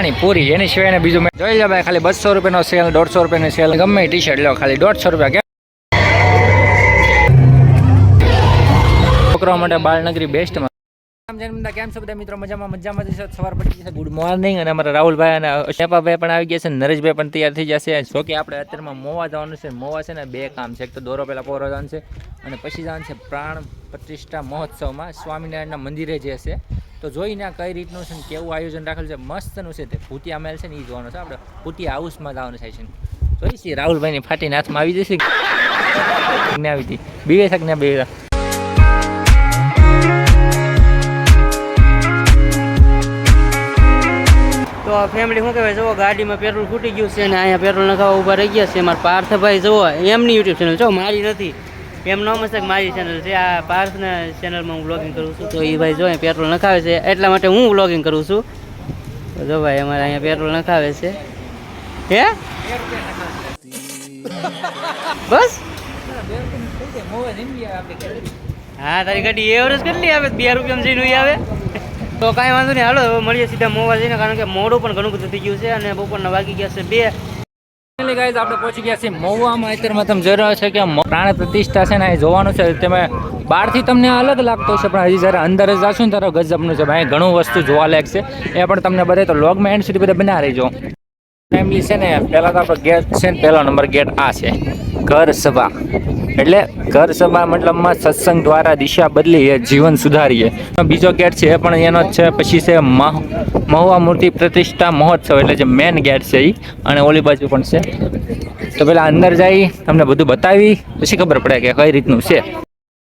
પાણીપુરી એની સિવાય બીજું મેં જોઈ લો ભાઈ, ખાલી બસો રૂપિયાનો સેલ, દોઢસો રૂપિયાનો સેલ, ગમે ટી શર્ટ લો, ખાલી દોઢસો રૂપિયા? છોકરાઓ માટે બાળનગરી બેસ્ટમાં કેમ છો બધા મિત્રો? મજામાં મજામાં જશો સવાર પડી જશે ગુડ મોર્નિંગ અને અમારા રાહુલભાઈ અને શેપાભાઈ પણ આવી ગયા છે. નરેશભાઈ પણ તૈયાર થઈ જશે. જો કે આપણે અત્યારમાં મોવા જવાનું છે. મોવા છે ને બે કામ છે. એક તો દોરો પહેલાં પોરો જવાનું છે અને પછી જવાનું છે પ્રાણ પ્રતિષ્ઠા મહોત્સવમાં સ્વામિનારાયણના મંદિરે જે છે. તો જોઈને આ કઈ રીતનું છે ને કેવું આયોજન રાખેલું છે. મસ્તનું છે તે. ભૂતિયા મહેલ છે ને એ જોવાનું છે. આપણે ભૂતિયા હાઉસમાં જવાનું થાય છે. જોઈશી રાહુલભાઈની ફાટીને હાથમાં આવી જશે. આવી હતી. બીવે શક ને બે તો ફેમિલી શું કહેવાય? જુઓ, ગાડીમાં પેટ્રોલ ખૂટી ગયું છે ને અહીંયા પેટ્રોલ નખાવા ઊભા રહી ગયા છે. મારા પાર્થભાઈ, જુઓ, એમની યુટ્યુબ ચેનલ જો, મારી નથી. એમ ન મસ્તક મારી ચેનલ છે. આ પાર્થના ચેનલમાં હું વ્લોગિંગ કરું છું. તો એ ભાઈ, જો પેટ્રોલ નખાવે છે. એટલા માટે હું વ્લોગિંગ કરું છું. તો જો ભાઈ, અમારે અહીંયા પેટ્રોલ નખાવે છે. હે? બસ? હા, તારી ગાડી એવરેજ કેટલી આવે? બે રૂપિયામાં જઈને આવે? તો કાંઈ વાંધો નહીં. હાલો મળીએ સીધા મોવા જઈને કારણ કે મોડું પણ ઘણું બધું થઈ ગયું છે અને બપોરના વાગી ગયા છે બે. ગાઈઝ આપણે પહોંચી ગયા છીએ મહુવામાં. અત્યારમાં તમે જોઈ છો કે પ્રાણ પ્રતિષ્ઠા છે ને એ જોવાનું છે. તમે બહારથી તમને અલગ લાગતો છે પણ હજી જ્યારે અંદર જ જશો ને, ત્યારે ગજબનું છે. ભાઈ, ઘણું વસ્તુ જોવા છે. એ પણ તમને બધે તો લોગમાં સુધી બધા બનાવી રહીજો. ફેમિલી છે ને, પહેલાં તો આપણો ગેટ છે ને, પહેલો નંબર ગેટ આ છે. ઘર સભા. એટલે ઘર સભા મતલબમાં સત્સંગ દ્વારા દિશા બદલીએ જીવન સુધારીએ. બીજો ગેટ છે એ પણ એનો જ છે, પછી છે મહ, મહુવા મૂર્તિ પ્રતિષ્ઠા મહોત્સવ, એટલે જે મેન ગેટ છે એ અને ઓલી બાજુ પણ છે. તો પેલા અંદર જઈ, તમને બધું બતાવી, પછી ખબર પડે કે કઈ રીતનું છે.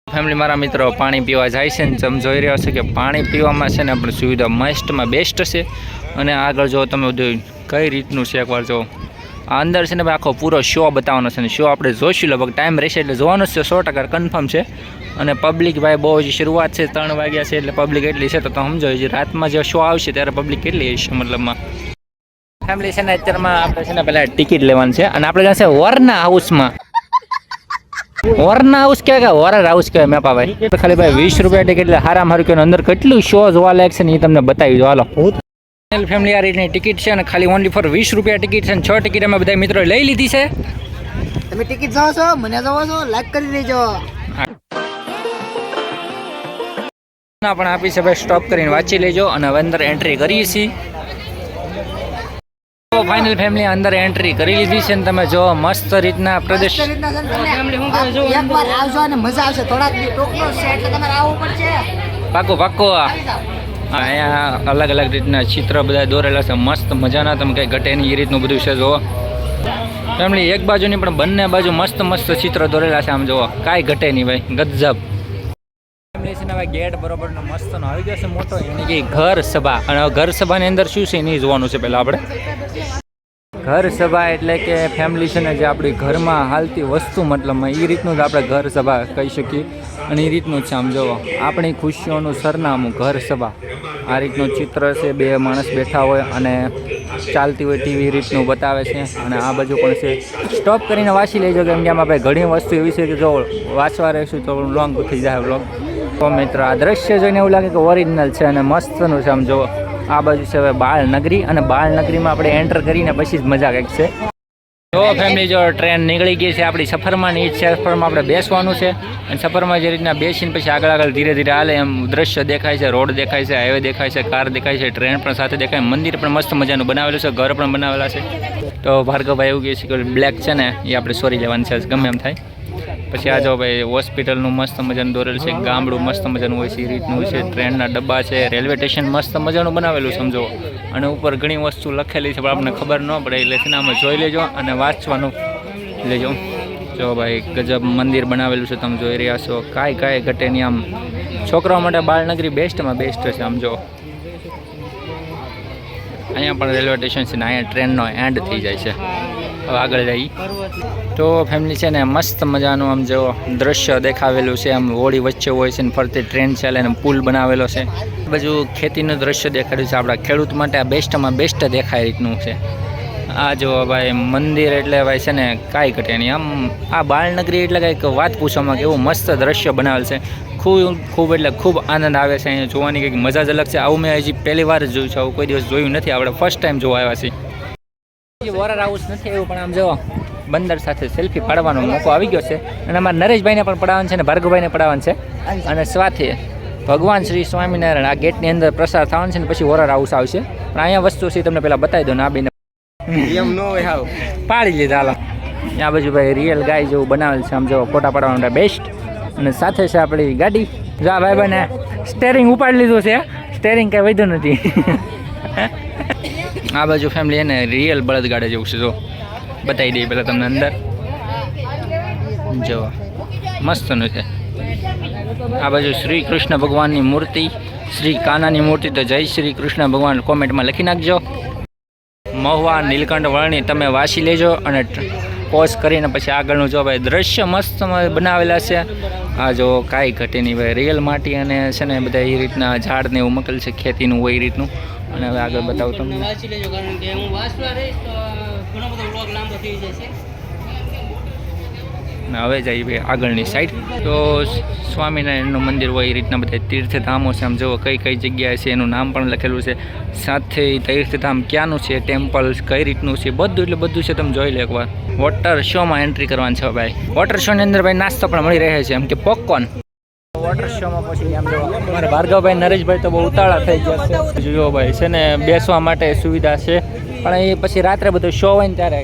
ફેમિલી મારા મિત્રો, પાણી પીવા જાય છે ને તમે જોઈ રહ્યા છો કે પાણી પીવામાં છે ને આપણી સુવિધા મસ્ટમાં બેસ્ટ છે. અને આગળ જો તમે બધું કઈ રીતનું છે, એકવાર જો અંદર છે ને ભાઈ આખો પૂરો શો બતાવવાનો છે ને શો આપણે જોઈશું લગભગ ટાઈમ રહેશે એટલે જોવાનો છે. સો ટકા કન્ફર્મ છે. અને પબ્લિક ભાઈ બહુ જ શરૂઆત છે, ત્રણ વાગ્યા છે એટલે પબ્લિક એટલી છે તો તમે સમજો રાતમાં જે શો આવશે ત્યારે પબ્લિક કેટલી હશે મતલબમાં? ફેમિલી છે ને અત્યારમાં આપણે છે ને પહેલાં ટિકિટ લેવાની છે. અને આપણે જશે વરના હાઉસમાં વરના હાઉસ કે વરર હાઉસ કહેવાય મેપા ભાઈ. ખાલી ભાઈ વીસ રૂપિયા ટિકિટ એટલે હારામ હારું કે અંદર કેટલું શો જોવા લાયક છે ને એ તમને બતાવી દો હાલો. ફેમિલી આ રીતની ટિકિટ છે અને ખાલી ઓનલી ફોર વીસ રૂપિયા ટિકિટ છે અને છ ટિકિટ અમે બધા મિત્રો લઈ લીધી છે. તમે ટિકિટ જાઓ છો મને જાઓ છો લાઈક કરી દેજો. ના પણ આપી છે ભાઈ સ્ટોપ કરીને વાંચી લેજો અને હવે અંદર એન્ટ્રી કરીએ છીએ. ફાઇનલ ફેમિલી અંદર એન્ટ્રી કરી લીધી છે ને તમે જો મસ્ત રીતના પ્રદેશ અને મજા આવશે. થોડાક દી ટોકનો છે એટલે તમારે આવવું પડશે. પાકો પાકો અહીંયા અલગ અલગ રીતના ચિત્ર બધા દોરેલા છે. મસ્ત મજાના તમે કંઈ ઘટે નહીં એ રીતનું બધું છે, જુઓ. ફેમિલી, એક બાજુની પણ બંને બાજુ મસ્ત મસ્ત ચિત્ર દોરેલા છે, આમ જુઓ. કાંઈ ઘટે નહીં ભાઈ. ગજબ. ફેમિલી ગેટ બરોબરનો મસ્તનો આવી ગયો છે મોટો. એની ઘર સભા. અને ઘર સભાની અંદર શું છે એ જોવાનું છે પહેલાં આપણે. ઘર સભા એટલે કે ફેમિલી છે ને, જે આપણી ઘરમાં હાલતી વસ્તુ મતલબમાં એ રીતનું જ આપણે ઘર સભા કહી શકીએ. અને એ રીતનું છે, આમ જોવો. આપણી ખુશીઓનું સરનામું ઘર સભા. આ રીતનું ચિત્ર છે, બે માણસ બેઠા હોય અને ચાલતી હોય ટીવી રીતનું બતાવે છે. અને આ બાજુ પણ છે. સ્ટોપ કરીને વાંચી લેજો, કેમ કે આમાં ભાઈ ઘણી વસ્તુ એવી છે કે જો વાંચવા રહેશું તો લોંગ થઈ જાય વ્લોગ તો મિત્ર, આ દ્રશ્ય જોઈને એવું લાગે કે ઓરિજિનલ છે અને મસ્તનું છે, આમ જોવો. આ બાજુ છે હવે બાળનગરી અને બાળનગરીમાં આપણે એન્ટર કરીને પછી જ મજા કંઈક છે. જો ફેમિલી, જો ટ્રેન નીકળી ગઈ છે, આપણી સફરમાં એ સફરમાં આપણે બેસવાનું છે. અને સફરમાં જે રીતના બેસીને પછી આગળ આગળ ધીરે ધીરે હાલે, એમ દ્રશ્ય દેખાય છે, રોડ દેખાય છે હાઈવે દેખાય છે, કાર દેખાય છે, ટ્રેન પણ સાથે દેખાય, મંદિર પણ મસ્ત મજાનું બનાવેલું છે, ઘર પણ બનાવેલા છે. તો ભાર્ગવભાઈ એવું કહે છે કે બ્લેક છે ને એ આપણે સોરી લેવાનું છે, ગમે એમ થાય. પછી આ જો ભાઈ, હોસ્પિટલનું મસ્ત મજાનું દોરેલ છે, ગામડું મસ્ત મજાનું હોય છે, એ રીતનું છે, ટ્રેનના ડબ્બા છે, રેલવે સ્ટેશન મસ્ત મજાનું બનાવેલું સમજો. અને ઉપર ઘણી વસ્તુ લખેલી છે, પણ આપણને ખબર ન પડે એટલે આમાં જોઈ લેજો અને વાંચવાનું. લેજો. જો ભાઈ ગજબ મંદિર બનાવેલું છે, તમે જોઈ રહ્યા છો. કાંઈ કાંઈ ઘટે નહીં આમ. છોકરાઓ માટે બાળનગરી બેસ્ટમાં બેસ્ટ છે, આમ જો. અહીંયા પણ રેલવે સ્ટેશન છે ને, અહીંયા ટ્રેનનો એન્ડ થઈ જાય છે. હવે આગળ જઈએ તો ફેમિલી છે ને મસ્ત મજાનું આમ જો દ્રશ્ય દેખાવેલું છે. આમ હોળી વચ્ચે હોય છે ને ફરતી ટ્રેન ચાલે ને પુલ બનાવેલો છે. બાજુ ખેતીનું દ્રશ્ય દેખાડ્યું છે આપણા ખેડૂત માટે. આ બેસ્ટમાં બેસ્ટ દેખાય રીતનું છે. આ જો ભાઈ મંદિર એટલે ભાઈ છે ને કાંઈ ઘટે નહીં. આમ આ બાળનગરી એટલે કંઈક વાત પૂછવામાં કે એવું મસ્ત દ્રશ્ય બનાવેલ છે. ખૂબ ખૂબ એટલે ખૂબ આનંદ આવે છે. અહીંયા જોવાની કંઈક મજા જ અલગ છે. આવું મેં હજી પહેલી વાર જ જોયું છે. આવું કોઈ દિવસ જોયું નથી. આપણે ફર્સ્ટ ટાઈમ જોવા આવ્યા છીએ. વોરર હાઉસ નથી આવ્યું પણ આમ જો બંદર સાથે સેલ્ફી પાડવાનો મોકો આવી ગયો છે. અને અમારા નરેશભાઈને પણ પડાવવાનું છે અને ભાર્ગવભાઈને પડાવવાનું છે. અને સાથે ભગવાન શ્રી સ્વામિનારાયણ આ ગેટની અંદર પ્રસાર થવાનું છે ને પછી વોરર હાઉસ આવશે. પણ અહીંયા વસ્તુ છે તમને પહેલાં બતાવી દો ને આ બેને. એમ નો હોય હાવ. પાડી લીધા હાલો. આ બાજુ ભાઈ રિયલ ગાય જેવું બનાવેલ છે. આમ જો ફોટા પાડવાનું બેસ્ટ અને સાથે છે આપણી ગાડી. જો આ ભાઈ બને સ્ટેરિંગ ઉપાડી લીધું છે. સ્ટેરિંગ કાંઈ વધ્યું નથી. આ બાજુ ફેમિલી એને રિયલ બળદગાડે જેવું છે, જો. બતાવી દઈએ પહેલાં તમને અંદર. જો, મસ્તનું છે. આ બાજુ શ્રી કૃષ્ણ ભગવાનની મૂર્તિ, શ્રી કાનાની મૂર્તિ, તો જય શ્રી કૃષ્ણ ભગવાન કોમેન્ટમાં લખી નાખજો. મહુવા, નીલકંઠ, વર્ણી તમે વાંચી લેજો અને પોઝ કરીને પછી આગળનું જો ભાઈ દ્રશ્ય મસ્ત બનાવેલા છે. આ જો કાંઈ ઘટે નહીં ભાઈ રિયલ માટી અને છે ને બધા એ રીતના ઝાડ ને એવું મકલ છે, ખેતીનું હોય એ રીતનું. અને હવે આગળ બતાવું તમને. વાંચી લેજો કારણ કે હું વાંચવા રહીશ તો ઘણો બધો વ્લોગ લાંબો થઈ જશે. હવે જઈએ આગળની સાઈડ તો સ્વામિનારાયણનું મંદિર હોય એ રીતના બધા તીર્થધામો છે. આમ જુઓ કઈ કઈ જગ્યાએ છે એનું નામ પણ લખેલું છે. સાથે તીર્થધામ ક્યાંનું છે ટેમ્પલ કઈ રીતનું છે બધું એટલે બધું છે તમે જોઈ લો એકવાર. વોટર શોમાં એન્ટ્રી કરવાની છે ભાઈ. વોટર શોની અંદર ભાઈ નાસ્તો પણ મળી રહે છે એમ કે પોપકોર્ન વોટર શોમાં પછી આમ જો મારા ભાર્ગવભાઈ નરેશભાઈ તો બહુ ઉતાળા થઈ ગયા છે. જો ભાઈ છે ને બેસવા માટે સુવિધા છે. પણ એ પછી રાત્રે બધો શો હોય ને ત્યારે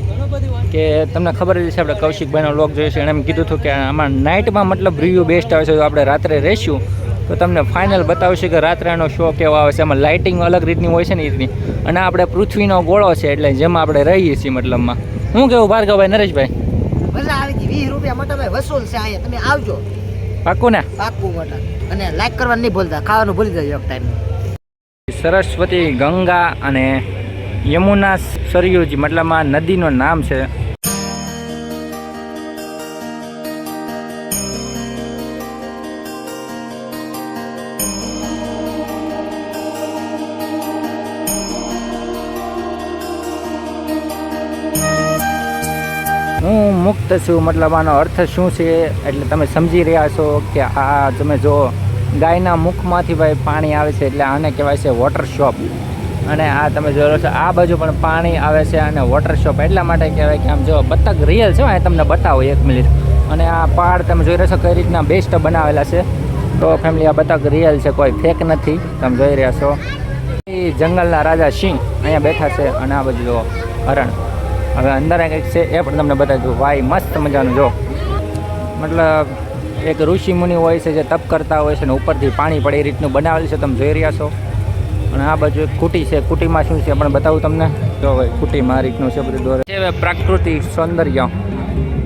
કે તમને ખબર જ છે આપણે કૌશિકભાઈનો લોક જોયો છે એણે એમ કીધું હતું કે આમાં નાઇટમાં મતલબ રિવ્યૂ બેસ્ટ આવે છે જો આપણે રાત્રે રહીશું તો તમને ફાઇનલ બતાવશે કે રાત્રેનો શો કેવો આવે છે. એમાં લાઇટિંગ અલગ રીતની હોય છે ને એ રીતની. અને આપણે પૃથ્વીનો ગોળો છે એટલે જેમાં આપણે રહીએ છીએ મતલબમાં. હું કેવું ભાર્ગવભાઈ નરેશભાઈ? મજા આવી હતી વીસ રૂપિયા મોટા ભાઈ વસૂલ છે અહીંયા. તમે આવજો. પાક્કું ને? પાકું મોટા અને લાઈક કરવાનું નહીં ભૂલતા ખાવાનું ભૂલી જજો એક ટાઈમ સરસ્વતી ગંગા અને યમુના સરયુજી મતલબમાં નદીનું નામ છે. મુક્ત છું, મતલબ આનો અર્થ શું છે? એટલે તમે સમજી રહ્યા છો કે આ તમે જો ગાયના મુખમાંથી ભાઈ પાણી આવે છે, એટલે આને કહેવાય છે વોટર શોપ અને આ તમે જોયો છો, આ બાજુ પણ પાણી આવે છે અને વોટર શોપ એટલા માટે કહેવાય કે આમ જો બતક રિયલ છે આ તમને બતાવો એક મિનિટ. અને આ પહાડ તમે જોઈ રહ્યા છો કઈ રીતના બેસ્ટ બનાવેલા છે. તો ફેમિલી આ બતક રિયલ છે, કોઈ ફેક નથી. તમે જોઈ રહ્યા છો. એ જંગલના રાજા સિંહ અહીંયા બેઠા છે અને આ બાજુ જો હરણ. હવે અંદર કંઈક છે, એ પણ તમને બતાવી દઉં. ભાઈ મસ્ત મજાનું, જો. મતલબ, એક ઋષિ મુનિ હોય છે જે તપ કરતા હોય છે ને ઉપરથી પાણી પડે એ રીતનું બનાવેલું છે, તમે જોઈ રહ્યા છો. અને આ બાજુ એક કુટી છે. કુટીમાં શું છે પણ બતાવું તમને. જો ભાઈ કુટીમાં આ રીતનું છે બધું દોરે. છે પ્રાકૃતિક સૌંદર્ય.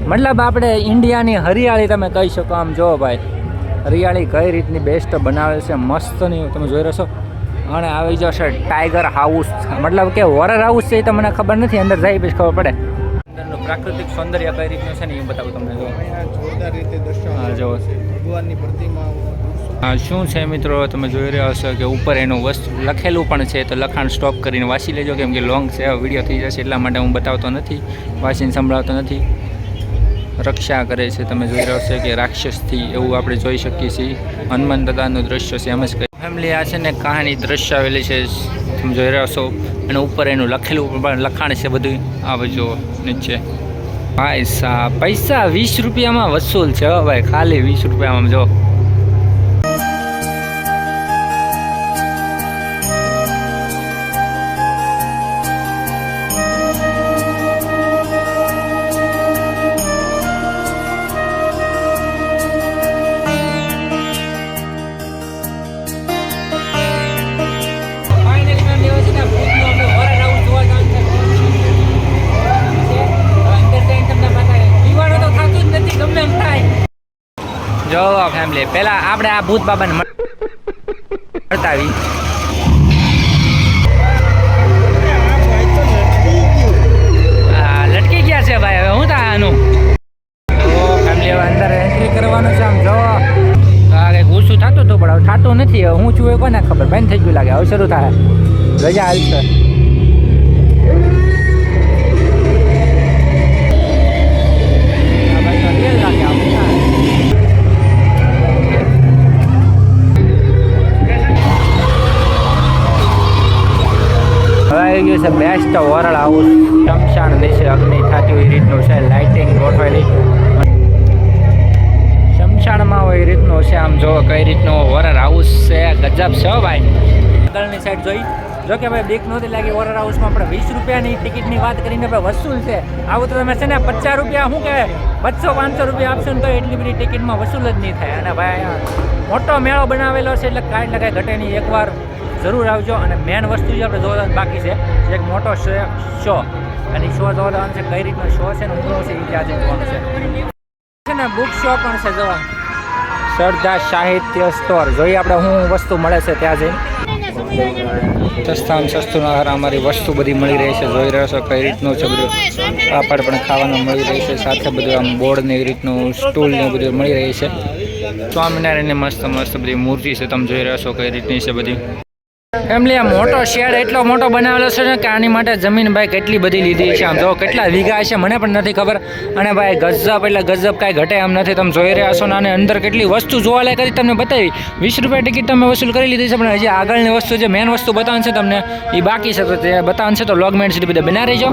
મતલબ આપણે ઇન્ડિયાની હરિયાળી તમે કહી શકો આમ. જો ભાઈ, હરિયાળી કઈ રીતની બેસ્ટ બનાવેલ છે મસ્તની તમે જોઈ રહ્યો છો. અને આવી જશે. ટાઈગર હાઉસ મતલબ કે હોરર હાઉસ છે એ તો મને ખબર નથી અંદર જાય પછી ખબર પડે. અંદરનું પ્રાકૃતિક સૌંદર્ય કઈ રીતનું છે ને એ બતાવું તમને જોરદાર રીતે દર્શન જો ભગવાનની પ્રતિમા હા શું છે મિત્રો? તમે જોઈ રહ્યા હશો કે ઉપર એનું વસ્તુ લખેલું પણ છે તો લખાણ સ્ટોપ કરીને વાંચી લેજો કેમ કે લોંગ છે વીડિયો થઈ જશે એટલા માટે હું બતાવતો નથી વાંચીને સંભળાવતો નથી. રક્ષા કરે છે તમે જોઈ રહ્યો છો કે રાક્ષસથી એવું આપણે જોઈ શકીએ છીએ. હનુમાન દાદાનું દ્રશ્ય છે એમ જ કહી ફેમિલી આ છે ને કહાની દ્રશ્ય આવેલી છે, તમે જોઈ રહ્યા છો. અને ઉપર એનું લખેલું પણ લખાણ છે બધું. આ બાજુ નીચે. પૈસા પૈસા વીસ રૂપિયામાં વસૂલ છે ભાઈ, ખાલી વીસ રૂપિયામાં જો જો. પેલા આપણે આ ભૂત બાબાને મળતાવી લટકી ગયા છે ભાઈ, હવે હું થાય આનું? ફેમિલી હવે કરવાનું છે કંઈક થતું હતું પણ હવે થતું નથી હું છું એ કોને ખબર? બંધ થઈ ગયું લાગે, હવે શરૂ થાય. રજા હાલશે. બેસ્ટ વરળ હાઉસ શમશાન દેશે અગ્નિ થતી હોય એ રીતનું છે. લાઇટિંગ ગોઠવેલી. શમશાનમાં હોય એ રીતનું છે. આમ જો કઈ રીતનું વરર હાઉસ છે. ગજબ છે ભાઈ. આગળની સાઈડ જોઈ. જો કે ભાઈ બીક નહોતી લાગી વોરર હાઉસમાં આપણે વીસ રૂપિયાની ટિકિટની વાત કરીને ભાઈ વસૂલ છે. આવું તો તમે છે ને પચાસ રૂપિયા શું કહેવાય બસો પાંચસો રૂપિયા આપશો ને તો એટલી બધી ટિકિટમાં વસૂલ જ નહીં થાય. અને ભાઈ, મોટો મેળો બનાવેલો છે એટલે કાંઈ કાંઈ ઘટે નહીં. એકવાર જરૂર આવજો અને મેન વસ્તુ જે આપણે જોવા બાકી છે એક મોટો શો અને શો જોવા છે કઈ રીતનો શો છે ને ઊંઘો છે એ ત્યાં જોવાનો છે. ને બુક શો પણ છે જોવા શ્રદ્ધા સાહિત્ય સ્ટોર જોઈએ આપણે શું વસ્તુ મળે છે ત્યાં જઈને. સસ્તામાં સસ્તું આહાર અમારી વસ્તુ બધી મળી રહી છે. જોઈ રહ્યો છો કઈ રીતનું છે બધું. પાપડ પણ ખાવાનું મળી રહી છે. સાથે બધું આમ બોર્ડ ને એ રીતનું, સ્ટૂલ ને બધું મળી રહી છે. સ્વામિનારાયણની મસ્ત મસ્ત બધી મૂર્તિ છે. તમે જોઈ રહ્યા છો કઈ રીતની છે બધી. ફેમિલી આ મોટો શેડ એટલો મોટો બનાવેલો છે ને કે આની માટે જમીન ભાઈ કેટલી બધી લીધી છે આમ જો કેટલા વીઘા છે મને પણ નથી ખબર. અને ભાઈ ગજબ, એટલે ગજબ કાંઈ ઘટે એમ નથી. તમે જોઈ રહ્યા છો ને આને અંદર કેટલી વસ્તુ જોવા લાયક હતી, તમને બતાવી. વીસ રૂપિયા ટિકિટ તમે વસૂલ કરી લીધી છે, પણ હજી આગળની વસ્તુ જે મેન વસ્તુ બતાવશે તમને એ બાકી છે. તો તે બતાવવાનું છે, તો લોગમેન્ટ સુધી બધા બના રહીજો.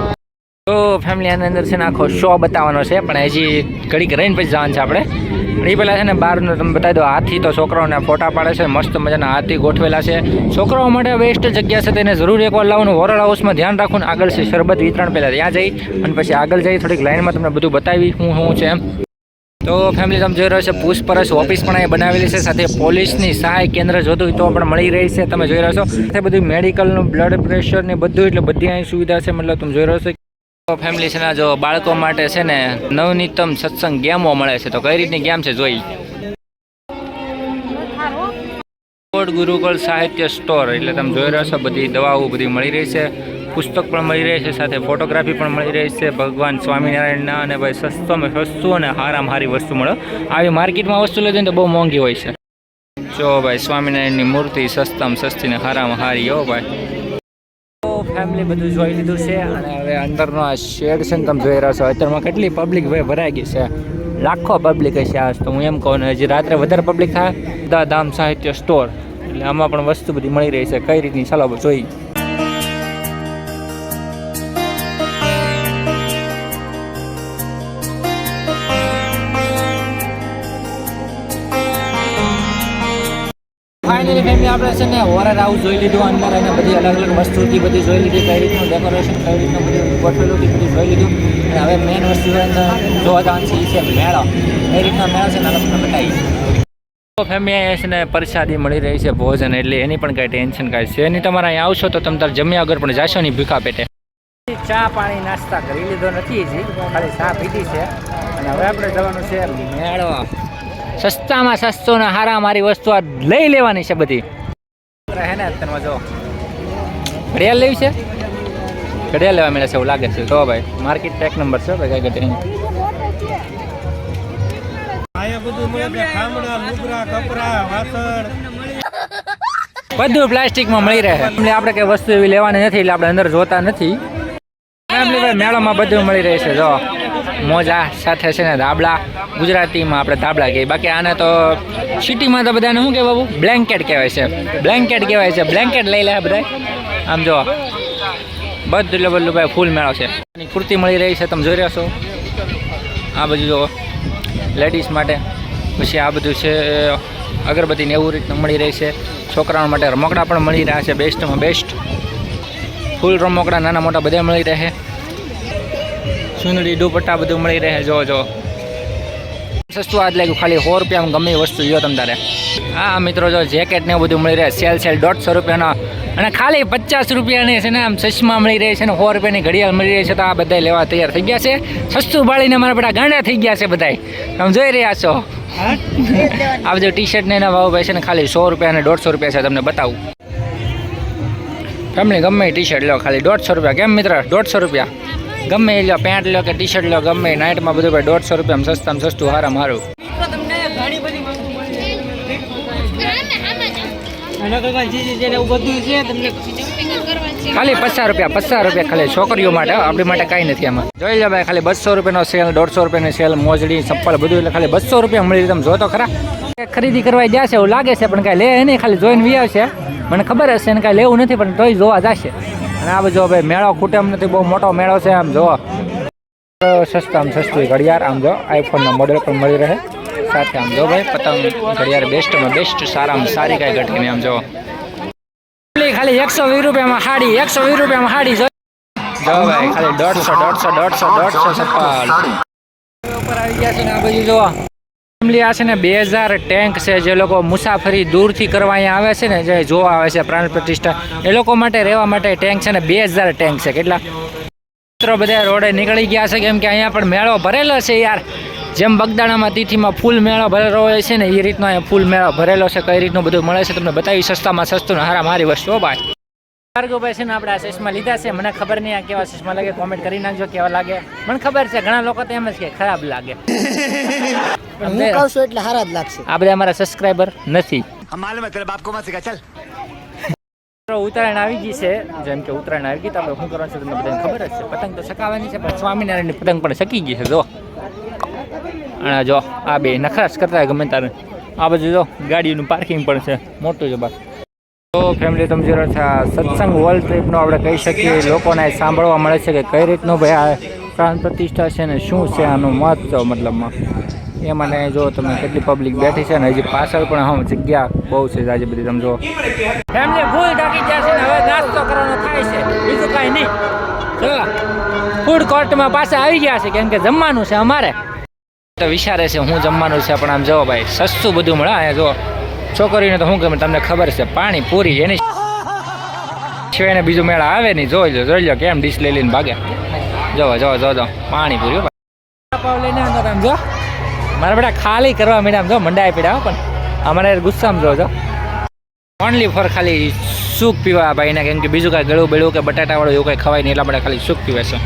તો ફેમિલી આની અંદર છે ને આખો શો બતાવવાનો છે, પણ હજી ઘડીક રહીને પછી જવાનું છે આપણે. પણ એ પહેલાં છે ને બહારનું તમે બતાવી દો, હાથી તો છોકરાઓને ફોટા પાડે છે, મસ્ત મજાના હાથી ગોઠવેલા છે. છોકરાઓ માટે બેસ્ટ જગ્યા છે, તેને જરૂર એકવાર લાવવાનું વોરલ હાઉસમાં ધ્યાન રાખવું આગળ છે, શરબત વિતરણ પહેલાં ત્યાં જઈ અને પછી આગળ જઈ થોડીક લાઈનમાં તમને બધું બતાવી હું શું છે એમ. તો ફેમિલી તમે જોઈ રહ્યો છે, પૂછપરછ ઓફિસ પણ અહીંયા બનાવેલી છે, સાથે પોલીસની સહાય કેન્દ્ર જોતું તો પણ મળી રહી છે, તમે જોઈ રહ્યો છો. સાથે બધું મેડિકલનું બ્લડ પ્રેશર બધું, એટલે બધી અહીં સુવિધા છે, મતલબ તમે જોઈ રહ્યો છો ફેમિલી છે ને જો બાળકો માટે છે ને નવનીતમ સત્સંગ ગેમો મળે છે. તો કઈ રીતની ગેમ છે જોઈ? ગુરુકુળ સાહિત્ય સ્ટોર, એટલે તમે જોઈ રહ્યા છો, બધી દવાઓ બધી મળી રહી છે. પુસ્તક પણ મળી રહી છે, સાથે ફોટોગ્રાફી પણ મળી રહી છે. ભગવાન સ્વામિનારાયણના અને ભાઈ સસ્તોમાં સસ્તું અને હારામાં હારી વસ્તુ મળે. આવી માર્કેટમાં વસ્તુ લેજો ને તો બહુ મોંઘી હોય છે. જો ભાઈ સ્વામિનારાયણની મૂર્તિ સસ્તમ સસ્તી ને હારામાં હારી, હો ભાઈ. ફેમિલી બધું જોઈ લીધું છે અને હવે અંદરનો આ શેડ છે તમે જોઈ રહ્યા છો, અત્યારમાં કેટલી પબ્લિક ભાઈ ભરાઈ ગઈ છે. લાખો પબ્લિક હશે આજ તો હું એમ કહું ને, હજી રાત્રે વધારે પબ્લિક થાય દામ સાહિત્ય સ્ટોર એટલે આમાં પણ વસ્તુ બધી મળી રહી છે. કઈ રીતની, ચાલો જોઈ આપણે છે ને હોરર હાઉસ જોઈ લીધું અંદર અને બધી અલગ અલગ વસ્તુથી બધી જોઈ લીધી કઈ રીતનું ડેકોરેશન કઈ રીતનું બધું ગોઠવેલું તે બધું જોઈ લીધું. અને હવે મેન વસ્તુ જોવા જવાનું છે એ છે મેળો. કઈ રીતના મેળો છે નાના તમને બતાવી તો ફેમિલી છે ને પ્રસાદી મળી રહી છે ભોજન એટલે એની પણ કાંઈ ટેન્શન કાંઈ છે નહીં. તમારે અહીંયા આવશો તો તમે તાર જમ્યા વગર પણ જાશો નહીં ભીખા પેટે. ચા પાણી નાસ્તા કરી લીધો નથી હજી ખાલી ચા પીધી છે. અને હવે આપણે જવાનું છે મેળો સસ્તામાં સસ્તો ને હારા મારી વસ્તુ આ લઈ લેવાની છે બધી. હે ને તમે જો. ઘડિયાળ લેવી છે? ઘડિયાળ લેવા મળે છે એવું લાગે છે. તો ભાઈ માર્કેટ ટેક નંબર છે ભાઈ કઈ ઘટે બધું પ્લાસ્ટિકમાં મળી રહે. એટલે આપણે કઈ વસ્તુ એવી લેવાની નથી એટલે આપણે અંદર જોતા નથી. ફેમિલી મેળામાં બધું મળી રહે છે જો. મોજા સાથે છે ને દાબળા ગુજરાતીમાં આપણે દાબળા કહીએ. બાકી આને તો સિટીમાં તો બધાને શું કહેવાય બાબુ? બ્લેન્કેટ કહેવાય છે. બ્લેન્કેટ કહેવાય છે. બ્લેન્કેટ લઈ લે બધા આમ જો બધું બધું ભાઈ ફૂલ મેળો છે. એની કુર્તી મળી રહી છે. તમે જોઈ રહ્યા છો? આ બધું જો લેડીઝ માટે. પછી આ બધું છે, અગરબત્તીને એવું રીતનું મળી રહી છે. છોકરાઓ માટે રમકડા પણ મળી રહ્યા છે. બેસ્ટમાં બેસ્ટ ફૂલ રમકડા નાના મોટા બધા મળી રહે સુંદડી દુપટ્ટા બધું મળી રહે. જો જો. સસ્તું આજ લાગ્યું, ખાલી સો રૂપિયામાં ગમે વસ્તુ જો તમ તારે. હા, મિત્રો, જો જેકેટ ને બધું મળી રહે. સેલ સેલ દોઢસો રૂપિયાનો. અને ખાલી પચાસ રૂપિયાની છે ને આમ ચશ્મા મળી રહી છે ને સો રૂપિયાની ઘડિયાળ મળી રહી છે તો આ બધા લેવા તૈયાર થઈ ગયા છે. સસ્તું બાળીને મારા બધા ગાંડા થઈ ગયા છે બધા તમે જોઈ રહ્યા છો. આ બધું ટી શર્ટ ને એના ભાવ ભાઈ છે ને ખાલી સો રૂપિયા અને દોઢસો રૂપિયા છે, તમને બતાવું. તમને ગમે ટી શર્ટ લો, ખાલી દોઢસો રૂપિયા. કેમ મિત્ર? દોઢસો રૂપિયા. ગમે એ લો પેન્ટ લો કે ટી શર્ટ લો ગમે નાઇટમાં બધું ભાઈ દોઢસો રૂપિયામાં સસ્તામાં સસ્તું, હાર છે છે તમને ખાલી પચાસ રૂપિયા પચાસ રૂપિયા ખાલી છોકરીઓ માટે આપણી માટે કાંઈ નથી આમાં. જોઈ લો ભાઈ, ખાલી બસો રૂપિયાનો સેલ દોઢસો રૂપિયાની સેલ મોજડી, ચપ્પલ બધું, એટલે ખાલી બસો રૂપિયા મળી. તમે જો તો ખરા. ખરીદી કરવા જશે એવું લાગે છે, પણ કાંઈ લે નહીં, ખાલી જોઈને વી મને ખબર હશે ને કાંઈ લેવું નથી, પણ તોય જોવા જશે. અને આ બધો ભાઈ મેળો ખૂટે એમ નથી બહુ મોટો મેળો છે આમ જો સસ્તામાં સસ્તી ઘડિયાળ આમ જો આઈફોનના મોડેલ પણ મળી રહે. સાથે આમ જો ભાઈ પતંગ ઘડિયાળ બેસ્ટમાં બેસ્ટ સારામાં સારી કાંઈ ઘટકીને આમ જો ખાલી એકસો વીસ રૂપિયામાં હાડી એકસો વીસ રૂપિયામાં હાડી જો ભાઈ ખાલી દોઢસો દોઢસો દોઢસો દોઢસો ચપ્પલ ઉપર આવી ગયા છે ને આ બધું જો ફેમિલી આ છે ને બે હજાર ટેન્ક છે, જે લોકો મુસાફરી દૂરથી કરવા અહીંયા આવે છે ને, જે જોવા આવે છે પ્રાણ પ્રતિષ્ઠા, એ લોકો માટે રહેવા માટે ટેન્ક છે ને બે હજાર ટેન્ક છે. કેટલા મિત્રો બધા રોડે નીકળી ગયા છે, કેમ કે અહીંયા પણ મેળો ભરેલો છે યાર. જેમ બગદાણામાં તિથિમાં ફૂલ મેળો ભરેલો હોય છે ને એ રીતનો અહીંયા ફૂલ મેળો ભરેલો છે, કઈ રીતનું બધું મળે છે, તમને બતાવી સસ્તામાં સસ્તું ને હારા મારી વસ્તુ હો ભાઈ છે ને આપણે આ ચશ્મા લીધા છે. મને ખબર નહીં આ કેવા ચશ્મા લાગે કોમેન્ટ કરી નાખજો કેવા લાગે. મને ખબર છે ઘણા લોકો તો એમ જ કે ખરાબ લાગે. એટલે સારા જ લાગશે. આ બધા અમારા સબસ્ક્રાઇબર નથી. માલુમ હે તેરા બાપ ઉત્તરાયણ આવી ગઈ છે. જેમ કે ઉત્તરાયણ આવી ગઈ તો આપણે શું કરવાનું છે તમને બધાને ખબર જ છે. પતંગ તો શકાવાની છે પણ સ્વામિનારાયણની પતંગ પણ શકી ગઈ છે જો. અને જો આ બે નખરાશ કરતા ગમે તારે આ બધું જો ગાડીનું પાર્કિંગ પણ છે. મોટું જબર તો ફેમિલી તમે જોડે સત્સંગ વર્લ્ડ ટ્રીપનો આપણે કહી શકીએ. લોકોને સાંભળવા મળે છે કે કઈ રીતનું ભાઈ આ પ્રાણ પ્રતિષ્ઠા છે ને શું છે આનું મહત્વ મતલબમાં? એ મને જો તમે કેટલી પબ્લિક બેઠી છે ને હજી પાછળ પણ હમ જગ્યા બહુ છે આજે બધી, તમે જો ફેમિલી ફૂલ ઢાંકી ગયા છે ને હવે નાસ્તો કરવાનો થાય છે. બીજું કાંઈ નહીં. જો ફૂડ કોર્ટમાં પાછા આવી ગયા છે કેમ કે જમવાનું છે અમારે. તો વિચારે છે હું જમવાનું છે પણ આમ જો ભાઈ, સસ્તું બધું મળે. અહીંયા જો છોકરીને તો શું ગમે, તમને ખબર છે, પાણી પૂરી એની ને બીજું મેળા આવે નહીં, જોઈ લો જોઈ લો કેમ ડીશ લઈ લઈને ભાગે. જો જો જો જો પાણી પૂરી લઈને જો મારા બેટા ખાલી કરવા મેડમ જો મંડાઈ પીડા પણ અમારે ગુસ્સામાં જો જો. ઓનલી ફોર ખાલી સૂપ પીવા ભાઈને કેમ કે બીજું કાંઈ ગળું બેળું કે બટાટા વાળું એવું કાંઈ ખવાય નહીં, એટલા માટે ખાલી સૂપ પીવે છે.